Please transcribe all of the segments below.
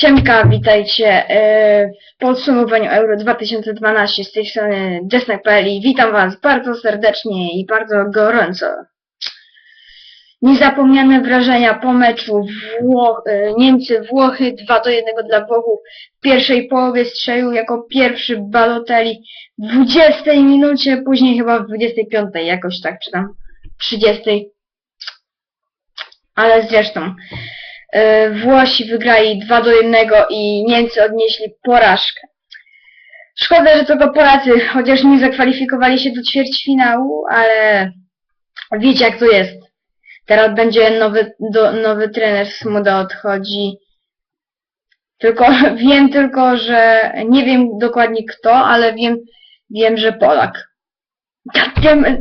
Siemka, witajcie e, w podsumowaniu Euro 2012 z tej strony Desnek.pl i witam Was bardzo serdecznie i bardzo gorąco. Niezapomniane wrażenia po meczu e, Niemcy-Włochy 2 do 1 dla Włochów. W pierwszej połowie strzelił jako pierwszy Balotelli w 20 minucie, później chyba w 25 jakoś tak, czy tam 30. Ale zresztą. E, Włosi wygrali 2 do 1 i Niemcy odnieśli porażkę. Szkoda, że tylko Polacy, chociaż nie zakwalifikowali się do ćwierćfinału, ale wiecie jak to jest. Teraz będzie nowy, do, nowy trener, Smuda odchodzi. Tylko wiem tylko, że nie wiem dokładnie kto, ale wiem, wiem, że Polak. Goddammit.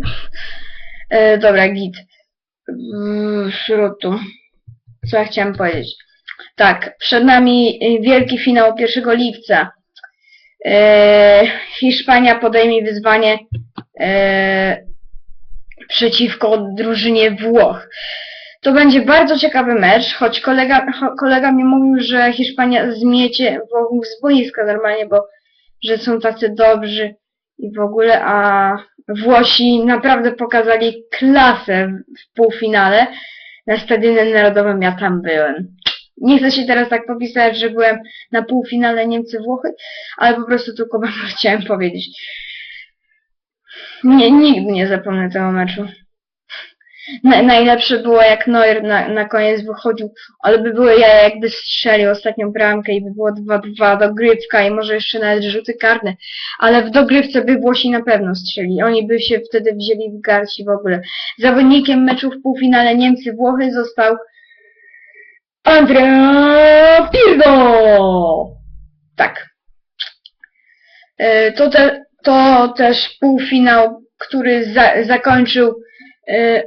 E, dobra, git. Mm, Śrutu. Co ja chciałem powiedzieć? Tak, przed nami y, wielki finał 1 lipca. E, Hiszpania podejmie wyzwanie e, przeciwko drużynie Włoch. To będzie bardzo ciekawy mecz, choć kolega, kolega mi mówił, że Hiszpania zmiecie Włochów z boiska normalnie, bo że są tacy dobrzy i w ogóle, a Włosi naprawdę pokazali klasę w półfinale na Stadionie Narodowym ja tam byłem. Nie chcę się teraz tak popisać, że byłem na półfinale Niemcy-Włochy, ale po prostu tylko chciałem powiedzieć. Nie, nigdy nie zapomnę tego meczu. Na, najlepsze było jak Neuer na, na koniec wychodził, ale by były ja jakby strzelił ostatnią bramkę i by było 2-2 dogrywka i może jeszcze nawet rzuty karne. Ale w dogrywce by Włosi na pewno strzeli. Oni by się wtedy wzięli w garści w ogóle. Zawodnikiem meczu w półfinale Niemcy-Włochy został Andrea Pirlo! Tak. E, To, te, to też półfinał, który za, zakończył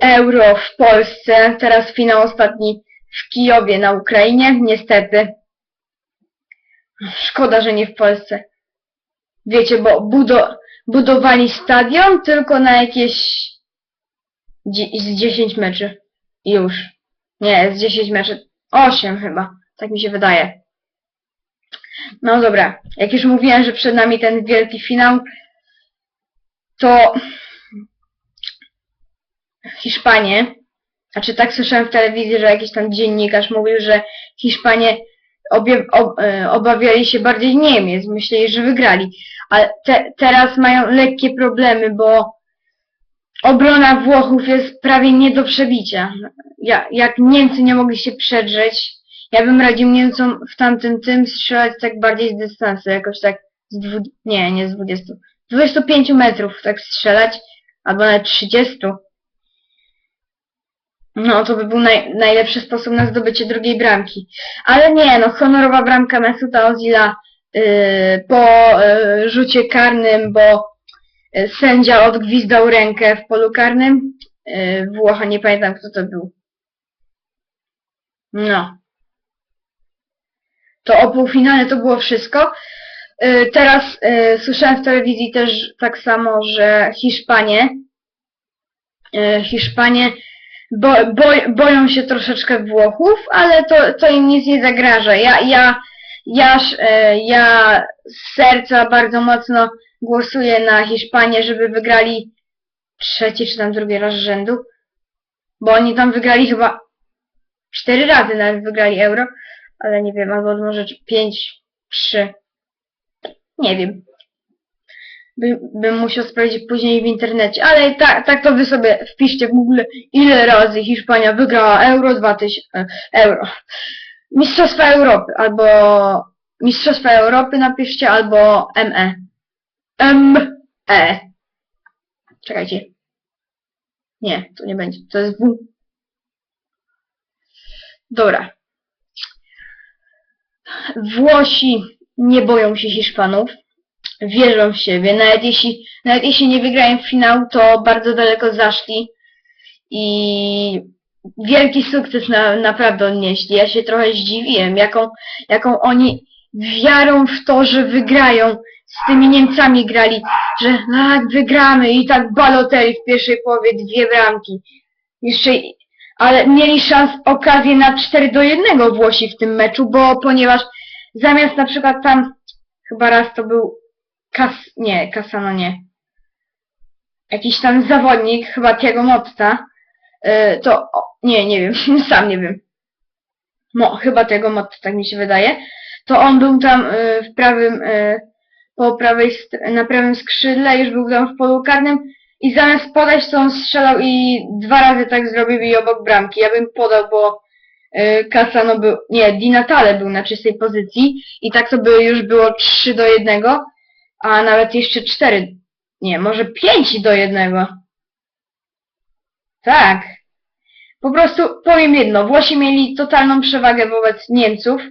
Euro w Polsce. Teraz finał ostatni w Kijowie na Ukrainie, niestety. Szkoda, że nie w Polsce. Wiecie, bo budo, budowali stadion tylko na jakieś z 10 meczy. Już. Nie, z 10 meczy. 8 chyba. Tak mi się wydaje. No dobra. Jak już mówiłem, że przed nami ten wielki finał, to Hiszpanie, znaczy tak słyszałem w telewizji, że jakiś tam dziennikarz mówił, że Hiszpanie obie, ob, e, obawiali się bardziej Niemiec, myśleli, że wygrali. Ale te, teraz mają lekkie problemy, bo obrona Włochów jest prawie nie do przebicia. Ja, jak Niemcy nie mogli się przedrzeć, ja bym radził Niemcom w tamtym tym strzelać tak bardziej z dystansu, jakoś tak z dwu, nie, nie z 20, 25 metrów tak strzelać, albo nawet 30. No, to by był naj, najlepszy sposób na zdobycie drugiej bramki. Ale nie, no, honorowa bramka Mesuta Ozila yy, po yy, rzucie karnym, bo yy, sędzia odgwizdał rękę w polu karnym. Yy, Włocha, nie pamiętam kto to był. No. To o półfinale to było wszystko. Teraz yy, słyszałem w telewizji też tak samo, że Hiszpanie Hiszpanie bo, bo, boją się troszeczkę Włochów, ale to, to im nic nie zagraża. Ja, ja, ja, e, ja z serca bardzo mocno głosuję na Hiszpanię, żeby wygrali trzeci czy tam drugi raz rzędu, bo oni tam wygrali chyba cztery razy nawet wygrali euro, ale nie wiem, albo może pięć, trzy, nie wiem by, bym musiał sprawdzić później w internecie, ale tak, tak to wy sobie wpiszcie w Google, ile razy Hiszpania wygrała Euro 2000, e, Euro. Mistrzostwa Europy, albo Mistrzostwa Europy napiszcie, albo ME. ME. Czekajcie. Nie, to nie będzie, to jest W. Dobra. Włosi nie boją się Hiszpanów wierzą w siebie. Nawet jeśli, nawet jeśli nie wygrają w finał, to bardzo daleko zaszli i wielki sukces na, naprawdę odnieśli. Ja się trochę zdziwiłem, jaką, jaką oni wiarą w to, że wygrają. Z tymi Niemcami grali, że tak, wygramy i tak Balotelli w pierwszej połowie dwie bramki. Jeszcze, ale mieli szans, okazję na 4 do 1 Włosi w tym meczu, bo ponieważ zamiast na przykład tam, chyba raz to był Kas... nie, Kasano nie. Jakiś tam zawodnik, chyba Tiago Motta, y, to, o, nie, nie wiem, sam nie wiem. No, chyba Tiago Motta, tak mi się wydaje. To on był tam y, w prawym, y, po prawej, na prawym skrzydle, już był tam w polu karnym i zamiast podać, to on strzelał i dwa razy tak zrobił i obok bramki. Ja bym podał, bo Kasano był, nie, Di Natale był na czystej pozycji i tak to by już było 3 do 1, a nawet jeszcze 4, nie, może 5 do 1. Tak. Po prostu powiem jedno, Włosi mieli totalną przewagę wobec Niemców,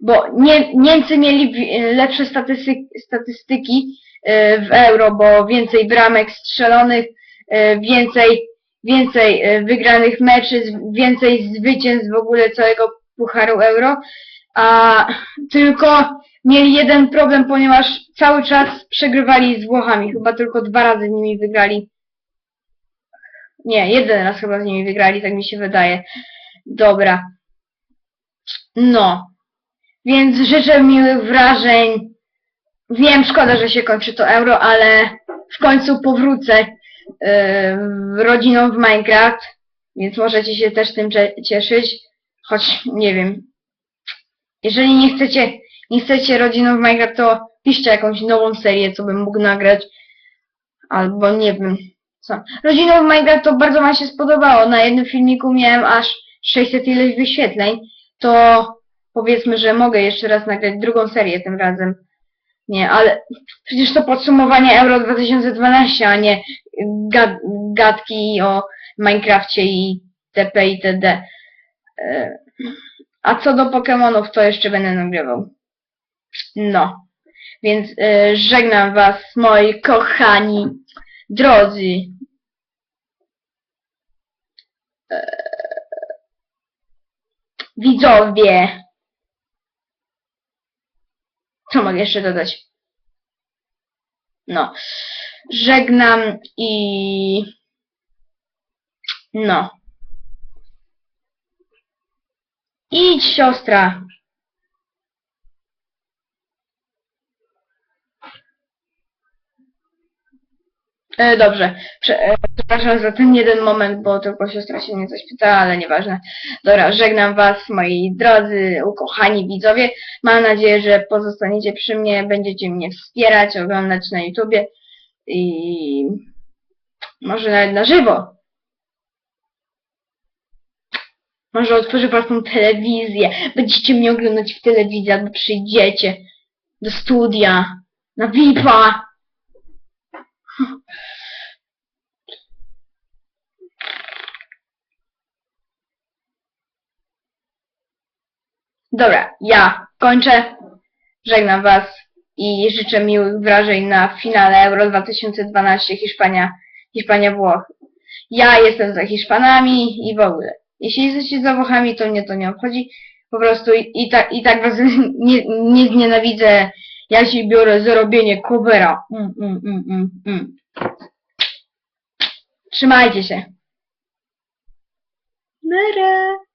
bo nie, Niemcy mieli lepsze statystyki, statystyki y, w euro, bo więcej bramek strzelonych, y, więcej, więcej y, wygranych meczy, więcej zwycięstw w ogóle całego Pucharu Euro, a tylko mieli jeden problem, ponieważ cały czas przegrywali z Włochami, chyba tylko dwa razy z nimi wygrali. Nie, jeden raz chyba z nimi wygrali, tak mi się wydaje. Dobra. No. Więc życzę miłych wrażeń. Wiem, szkoda, że się kończy to euro, ale w końcu powrócę yy, rodziną w Minecraft, więc możecie się też tym cieszyć. Choć nie wiem. Jeżeli nie chcecie, nie chcecie rodziną w Minecraft, to piszcie jakąś nową serię, co bym mógł nagrać. Albo nie wiem. Co. Rodziną w Minecraft to bardzo wam się spodobało. Na jednym filmiku miałem aż 600 ileś wyświetleń. To powiedzmy, że mogę jeszcze raz nagrać drugą serię tym razem. Nie, ale przecież to podsumowanie Euro 2012, a nie gad gadki o Minecrafcie i TP i TD. E, A co do Pokémonów, to jeszcze będę nagrywał. No. Więc e, żegnam was, moi kochani, drodzy. E, widzowie. Co mogę jeszcze dodać? No. Żegnam i... No. Idź, siostra. E, dobrze. Prze e, przepraszam za ten jeden moment, bo tylko siostra się mnie coś pytała, ale nieważne. Dobra, żegnam was, moi drodzy, ukochani widzowie. Mam nadzieję, że pozostaniecie przy mnie, będziecie mnie wspierać, oglądać na YouTubie i może nawet na żywo. Może otworzę własną telewizję. Będziecie mnie oglądać w telewizji, albo przyjdziecie do studia, na VIP-a. Dobra, ja kończę. Żegnam Was i życzę miłych wrażeń na finale Euro 2012 Hiszpania, Hiszpania Włochy. Ja jestem za Hiszpanami i w ogóle. Jeśli jesteście za Włochami, to mnie to nie obchodzi. Po prostu i, tak, i tak was nie, nie znienawidzę. Ja się biorę za robienie covera. Mm, mm, mm, mm, mm. Trzymajcie się. Nara.